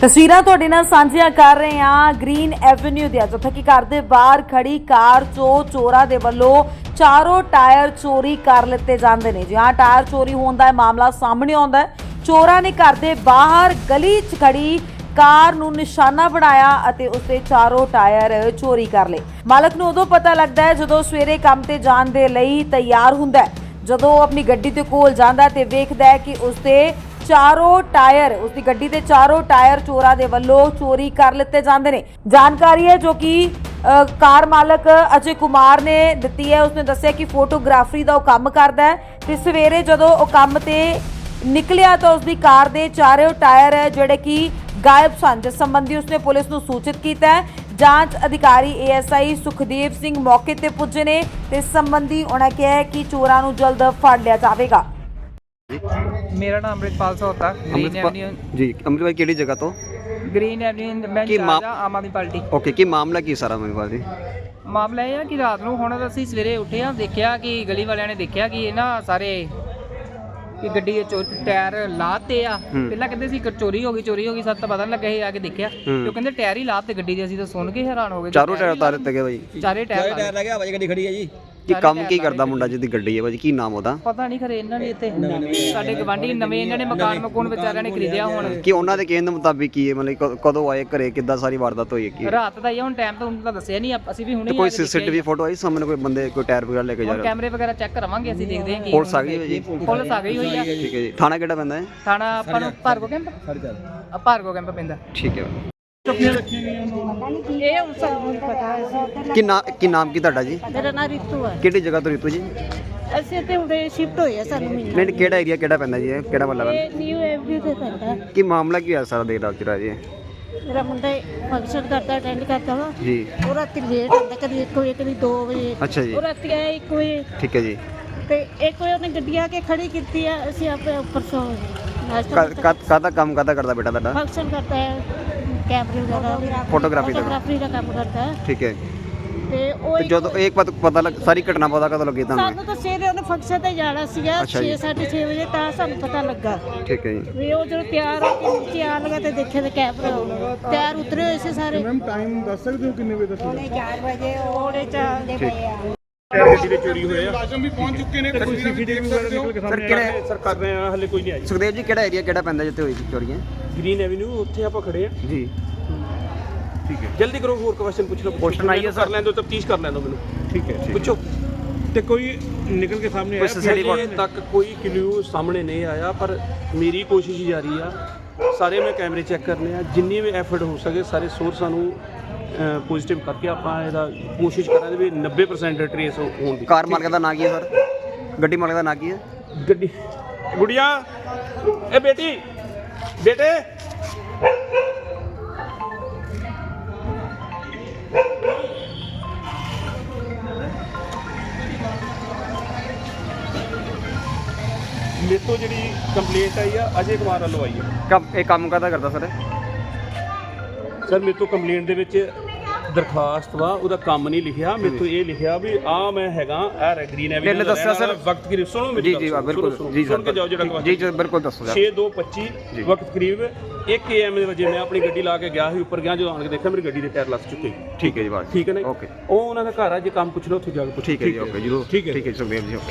ਤਸਵੀਰਾਂ ਤੁਹਾਡੇ ਨਾਲ ਸਾਂਝੀਆਂ ਕਰ ਰਹੇ ਹਾਂ ਗ੍ਰੀਨ ਐਵਨਿਊ ਦੀਆਂ, ਜਿੱਥੇ ਕਿ ਘਰ ਦੇ ਬਾਹਰ ਖੜੀ ਕਾਰ ਚੋਂ ਚੋਰਾਂ ਦੇ ਵੱਲੋਂ ਚਾਰੋਂ ਟਾਇਰ ਚੋਰੀ ਕਰ ਲਿੱਤੇ ਜਾਂਦੇ ਨੇ। ਜਿਹਾਂ ਟਾਇਰ ਚੋਰੀ ਹੋਣ ਦਾ ਮਾਮਲਾ ਸਾਹਮਣੇ ਆਉਂਦਾ ਹੈ। ਚੋਰਾਂ ਨੇ ਘਰ ਦੇ ਬਾਹਰ ਗਲੀ 'ਚ ਖੜੀ ਕਾਰ ਨੂੰ ਨਿਸ਼ਾਨਾ ਬਣਾਇਆ ਅਤੇ ਉਸਦੇ ਚਾਰੋਂ ਟਾਇਰ ਚੋਰੀ ਕਰ ਲਏ। ਮਾਲਕ ਨੂੰ ਉਦੋਂ ਪਤਾ ਲੱਗਦਾ ਹੈ ਜਦੋਂ ਸਵੇਰੇ ਕੰਮ ਤੇ ਜਾਣ ਦੇ ਲਈ ਤਿਆਰ ਹੁੰਦਾ ਹੈ। ਜਦੋਂ ਉਹ ਆਪਣੀ ਗੱਡੀ ਦੇ ਕੋਲ ਜਾਂਦਾ ਤੇ ਵੇਖਦਾ ਹੈ ਕਿ ਉਸਦੇ ਚਾਰੋਂ ਟਾਇਰ, ਉਸਦੀ ਗੱਡੀ ਦੇ ਚਾਰੋਂ ਟਾਇਰ ਚੋਰਾਂ ਦੇ ਵੱਲੋਂ ਚੋਰੀ ਕਰ ਲਿੱਤੇ ਜਾਂਦੇ ਨੇ। ਜਾਣਕਾਰੀ ਹੈ ਜੋ ਕਿ ਕਾਰ ਮਾਲਕ ਅਜੇ ਕੁਮਾਰ ਨੇ ਦਿੱਤੀ ਹੈ। ਉਸਨੇ ਦੱਸਿਆ ਕਿ ਫੋਟੋਗ੍ਰਾਫਰੀ ਦਾ ਉਹ ਕੰਮ ਕਰਦਾ ਹੈ ਤੇ ਸਵੇਰੇ ਜਦੋਂ ਉਹ ਕੰਮ ਤੇ ਨਿਕਲਿਆ ਤਾਂ ਉਸਦੀ ਕਾਰ ਦੇ ਚਾਰੇ ਟਾਇਰ ਹੈ ਜਿਹੜੇ ਕਿ ਗਾਇਬ ਸਨ, ਜਿਸ ਸੰਬੰਧੀ ਉਸਨੇ ਪੁਲਿਸ ਨੂੰ ਸੂਚਿਤ ਕੀਤਾ ਹੈ। ਜਾਂਚ ਅਧਿਕਾਰੀ ਏਐਸਆਈ ਸੁਖਦੇਵ ਸਿੰਘ ਮੌਕੇ ਤੇ ਪੁੱਜੇ ਨੇ ਤੇ ਇਸ ਸੰਬੰਧੀ ਉਹਨਾਂ ਕਿਹਾ ਕਿ ਚੋਰਾਂ ਨੂੰ ਜਲਦ ਫੜ ਲਿਆ ਜਾਵੇਗਾ। ਮੇਰਾ ਨਾਮ ਅੰਮ੍ਰਿਤਪਾਲ ਸੋਤਾ ਗ੍ਰੀਨ ਅੰਮ੍ਰਿਤਪਾਲ ਐਵਨਿਊ ਜੀ ਅੰਮ੍ਰਿਤ ਭਾਈ ਕਿਹੜੀ ਜਗ੍ਹਾ ਤੋਂ? ਗ੍ਰੀਨ ਐਵਨਿਊ ਮੈਂ ਕੀ ਮਾ- ਚਾਹਦਾ ਆਮ ਆਦਮੀ ਪਾਰਟੀ। ਓਕੇ ਕੀ ਮਾਮਲਾ ਕੀ ਸਾਰਾ ਮੇਰੇ ਪਾਸ ਜੀ? ਮਾਮਲਾ ਇਹ ਹੈ ਕਿ ਰਾਤ ਨੂੰ ਹੁਣ ਅਸੀਂ ਸਵੇਰੇ ਉੱਠੇ ਆ ਦੇਖਿਆ ਕਿ ਗਲੀ ਵਾਲਿਆਂ ਨੇ ਦੇਖਿਆ ਕਿ ਇਹ ਨਾ ਸਾਰੇ ਕਿ ਗੱਡੀ ਦੇ ਚੋ ਟਾਇਰ ਲਾਤੇ ਆ। ਹੂੰ। ਪਹਿਲਾਂ ਕਹਿੰਦੇ ਸੀ ਕਿ ਚੋਰੀ ਹੋ ਗਈ ਚੋਰੀ ਹੋ ਗਈ ਸਾਨੂੰ ਤਾਂ ਪਤਾ ਨਹੀਂ ਲੱਗਾ ਇਹ ਆ ਕੇ ਦੇਖਿਆ। ਤੇ ਹੂੰ। ਉਹ ਕਹਿੰਦੇ ਟਾਇਰ ਹੀ ਲਾਤੇ ਗੱਡੀ ਦੇ ਅਸੀਂ ਤਾਂ ਸੁਣ ਕੇ ਹੈਰਾਨ ਹੋ ਗਏ ਚਾਰੋਂ ਟਾਇਰ ਉਤਾਰ ਦਿੱਤੇ ਗਏ ਭਾਈ ਚਾਰੇ ਟਾਇਰ ਲਾ ਲਏ। ਲੱਗਿਆ ਭਾਜੀ ਗੱਡੀ ਖੜੀ ਹੈ ਜੀ। ਕੀ ਕੰਮ ਕੀ ਕਰਦਾ। ਮੁੰਡਾ ਜਿਹਦੀ ਗੱਡੀ ਹੈ ਭਾਜੀ? ਕੀ ਨਾਮ ਉਹਦਾ? ਪਤਾ ਨਹੀਂ ਖਰੇ ਇਹਨਾਂ ਨੇ ਇੱਥੇ ਸਾਡੇ ਗਵਾਂਢੀ ਨਵੇਂ ਇਹਨਾਂ ਨੇ ਮਕਾਨ ਮਕੂਨ ਵਿਚਾਰਿਆਂ ਨੇ ਖਰੀਦਿਆ ਹੁਣ। ਕਿ ਉਹਨਾਂ ਦੇ ਕਹਿਣ ਦੇ ਮੁਤਾਬਿਕ ਕੀ ਹੈ? ਮਤਲਬ ਕ- ਕਦੋਂ ਆਏ ਘਰੇ? ਕਿੱਦਾਂ ਸਾਰੀ ਵਾਰਦਾਤ ਹੋਈ ਹੈ ਕੀ? ਰਾਤ ਦਾ ਹੀ ਆ, ਹੁਣ ਟਾਈਮ ਤਾਂ ਉਹਨਾਂ ਦਾ ਦੱਸਿਆ ਨਹੀਂ ਅਸੀਂ ਵੀ ਹੁਣੇ ਤੇ ਕੋਈ ਸੀਸੀਟੀਵੀ ਫੋਟੋ ਆਈ ਸਾਹਮਣੇ? ਕੋਈ ਬੰਦੇ ਕੋਈ ਟਾਇਰ ਵਗੈਰਾ ਲੈ ਕੇ ਜਾ ਹੁਣ ਰਿਹਾ? ਕੈਮਰੇ ਵਗੈਰਾ ਚੈੱਕ ਕਰਾਵਾਂਗੇ ਅਸੀਂ ਦੇਖਦੇ ਹਾਂ ਕੀ ਪੁਲਿਸ ਆ ਗਈ ਹੈ ਜੀ? ਪੁਲਿਸ ਆ ਗਈ ਹੋਈ ਆ। ਠੀਕ ਹੈ ਜੀ। ਥਾਣਾ ਕਿਹੜਾ ਪੈਂਦਾ ਹੈ? ਥਾਣਾ ਆਪਾਂ ਨੂੰ ਭਾਰਗੋ ਕੈਂਪ? ਆ ਭਾਰਗੋ ਕੈਂਪ ਪੈਂਦਾ। ਠੀਕ ਹੈ। ਇਹ ਹੁਣ ਸਾਨੂੰ ਨਹੀਂ ਪਤਾ ਅਸੀਂ ਕੀ ਨਾਮ ਕੀ ਨਾਮ ਕੀ ਤੁਹਾਡਾ ਜੀ? ਮੇਰਾ ਨਾਂ ਰਿਤੂ ਹੈ ਕਿਹੜੀ ਜਗ੍ਹਾ ਤੋਂ ਰਿਤੂ ਜੀ? ਅਸੀਂ ਤੇ ਹੁਣੇ ਸ਼ਿਫਟ ਹੋਏ ਆ ਸਾਨੂੰ ਮਹੀਨਾ ਨਹੀਂ ਕਿਹੜਾ ਏਰੀਆ ਕਿਹੜਾ ਪੈਂਦਾ ਜੀ ਇਹ? ਕਿਹੜਾ ਮਤਲਬ ਇਹ ਨਿਊ ਐਵਰੀ ਤੇ ਪੈਂਦਾ। ਕੀ ਮਾਮਲਾ ਕੀ ਹੋਇਆ ਸਾਰਾ ਦੇਰ ਰਾਤ ਚ ਰਾਜੀ ਮੇਰਾ ਮੁੰਡਾ ਫੰਕਸ਼ਨ ਕਰਦਾ ਅਟੈਂਡ ਕਰਦਾ ਵਾ। ਜੀ। ਉਹ ਰਾਤੀ ਲੇਟ ਆਉਂਦਾ ਕਦੀ 1 ਵਜੇ ਕਦੀ 2 ਵਜੇ। ਅੱਛਾ ਜੀ। ਉਹ ਰਾਤੀ ਆਇਆ 1 ਵਜੇ। ਠੀਕ ਹੈ ਜੀ। ਤੇ 1 ਵਜੇ ਉਹਨੇ ਗੱਡੀ ਆ ਕੇ ਖੜੀ ਕੀਤੀ ਆ ਅਸੀਂ ਆਪੇ ਉੱਪਰ ਸੌ ਨਾਸ਼ਤਾ ਕਾ- ਕਾਹਦਾ ਕੰਮ ਕਾਹਦਾ ਕਰਦਾ ਬੇਟਾ ਤੁਹਾਡਾ? ਫੰਕਸ਼ਨ ਕਰਦਾ ਹੈ ਕੈਮਰੇ ਵਗੈਰਾ ਫੋਟੋਗ੍ਰਾਫੀ ਦਾ ਫੋਟੋਗ੍ਰਾਫੀ ਦਾ ਕੰਮ। ਕਰਦਾ। ਹੈ ਠੀਕ ਹੈ। ਤੇ ਉਹ ਤੇ ਇੱਕ- ਜਦੋਂ ਇੱਕ ਵਾਰ ਪਤਾ ਲੱਗ ਸਾਰੀ ਘਟਨਾ ਪਤਾ ਕਦੋਂ ਲੱਗੀ ਤੁਹਾਨੂੰ? ਸਾਨੂੰ ਤਾਂ ਸਵੇਰੇ ਉਹਨੇ ਫੰਕਸ਼ਨ ਤੇ ਜਾਣਾ ਸੀਗਾ ਅੱਛਾ ਜੀ। 6:30 ਵਜੇ ਤਾਂ ਸਾਨੂੰ ਪਤਾ ਲੱਗਾ। ਠੀਕ ਹੈ ਜੀ। ਵੀ ਉਹ ਜਦੋਂ ਤਿਆਰ ਹੋ ਕੇ ਨੀਚੇ ਆਣ ਲਗਾ ਤੇ ਦੇਖੇ ਤੇ ਕੈਮਰਾ ਤਿਆਰ ਉਤਰੇ ਹੋਏ ਸੀ ਸਾਰੇ। ਮੈਮ ਟਾਈਮ ਦੱਸ ਸਕਦੇ ਹੋ ਕਿੰਨੇ ਵਜੇ ਦਾ ਸੀ 4 ਵਜੇ ਉਹਨੇ ਚੱਲਦੇ ਪਏ ਆ। ਗੱਡੀ ਦੇ ਚੋਰੀ ਹੋਏ ਆ। ਰਾਜਮ ਵੀ ਪਹੁੰਚ ਚੁੱਕੇ ਨੇ ਕੋਈ ਸੀਸੀਟੀਵੀ ਵਗੈਰਾ ਨਿਕਲ ਕੇ ਸਰ ਸਾਹਮਣੇ ਕਿਹੜੇ ਸਰ ਕਰ ਰਹੇ ਆ ਹਲੇ ਕੋਈ ਨਹੀਂ ਆਈ। ਸੁਖਦੇਵ ਜੀ ਕਿਹੜਾ ਏਰੀਆ ਕਿਹੜਾ ਪੈਂਦਾ ਜਿੱਥੇ ਹੋਈ ਸੀ ਚੋਰੀਆਂ? ਗ੍ਰੀਨ ਐਵਨਿਊ ਉੱਥੇ ਆਪਾਂ ਖੜੇ ਆ। ਜੀ। ਠੀਕ ਹੈ। ਜਲਦੀ ਕਰੋ ਹੋਰ ਕੁਐਸਚਨ ਪੁੱਛ ਲਓ। Question ਆਈ ਹੈ ਕਰ ਲੈਣ ਦਿਓ ਤਫਤੀਸ਼ ਕਰ ਲੈਣ ਦਿਓ ਮੈਨੂੰ। ਠੀਕ ਹੈ ਪੁੱਛੋ। ਤੇ ਕੋਈ ਨਿਕਲ ਕੇ ਸਾਹਮਣੇ ਕੋਈ ਆਇਆ? ਹਲੇ ਤੱਕ ਕੋਈ ਕਲੂ ਸਾਹਮਣੇ ਨਹੀਂ ਆਇਆ ਪਰ ਮੇਰੀ ਕੋਸ਼ਿਸ਼ ਜਾਰੀ ਆ। ਸਾਰੇ ਮੈਂ ਕੈਮਰੇ ਚੈੱਕ ਕਰਨੇ ਆ। ਜਿੰਨੀ ਵੀ ਐਫਰਟ ਹੋ ਸਕੇ ਸਾਰੇ ਸੋਰਸਾਂ ਨੂੰ ਪੋਜ਼ਿਟਿਵ ਕਰਕੇ ਆਪਾਂ ਇਹਦਾ ਕੋਸ਼ਿਸ਼ ਕਰਾਂਗੇ ਵੀ 90% ਟ੍ਰੇਸ ਹੋਣ ਦੀ। ਕਾਰ ਮਾਲਕ ਦਾ ਨਾਂ ਕੀ ਹੈ ਸਰ? ਗੱਡੀ ਮਾਲਕ ਦਾ ਨਾਂ ਕੀ ਹੈ? ਗੱਡੀ। ਗੁੜੀਆ ਇਹ ਬੇਟੀ ਬੇਟੇ। ਮੇਰੇ ਤੋਂ ਜਿਹੜੀ ਕੰਪਲੇਂਟ ਆਈ ਆ ਅਜੇ ਕੁਮਾਰ ਵੱਲੋਂ ਆਈ ਹੈ ਕੰਮ ਇਹ ਕੰਮ ਕਾਹਦਾ ਕਰਦਾ ਸਰ ਸਰ ਮੇਰੇ ਤੋਂ ਕੰਪਲੇਂਟ ਦੇ ਵਿੱਚ ਦਰਖਾਸਤ ਵਾ ਉਹਦਾ ਕੰਮ ਨਹੀਂ ਲਿਖਿਆ। ਮੇਰੇ ਤੋਂ ਇਹ ਲਿਖਿਆ ਵੀ ਆ ਮੈਂ ਹੈਗਾ ਇਹ ਗ੍ਰੀਨ ਐਵਨਿਊ ਇਹਨੇ ਦੱਸਿਆ ਸਰ। ਵਕਤ ਕਰੀਬ ਸੁਣੋ ਮੇਰੀ ਜੀ ਜੀ ਬਿਲਕੁਲ। ਜੀ ਸੁਣ ਕੇ ਜਾਓ ਜਿਹੜਾ ਸਰ ਜੀ ਜੀ ਬਿਲਕੁਲ ਦੱਸੋ ਸਰ 6225 ਵਕਤ ਕਰੀਬ 1 AM ਦੇ ਵਜੇ ਮੈਂ ਆਪਣੀ ਗੱਡੀ ਲਾ ਕੇ ਗਿਆ ਸੀ ਉੱਪਰ ਗਿਆ ਜਦੋਂ ਆਣ ਕੇ ਦੇਖਿਆ ਮੇਰੀ ਗੱਡੀ ਦੇ ਟਾਇਰ ਲੱਸ ਚੁੱਕੇ। ਠੀਕ ਹੈ ਜੀ ਬਾਤ ਠੀਕ ਹੈ ਨਾ ਓਕੇ ਉਹ ਉਹਨਾਂ ਦਾ ਘਰ ਆ ਜੇ ਕੰਮ ਪੁੱਛ ਲਓ ਉੱਥੇ ਜਾ ਕੇ ਪੁੱਛੋ। ਠੀਕ ਹੈ ਜੀ ਓਕੇ ਜਰੂਰ। ਠੀਕ ਹੈ। ਠੀਕ ਹੈ ਸੁਖਦੇਵ ਜੀ okay।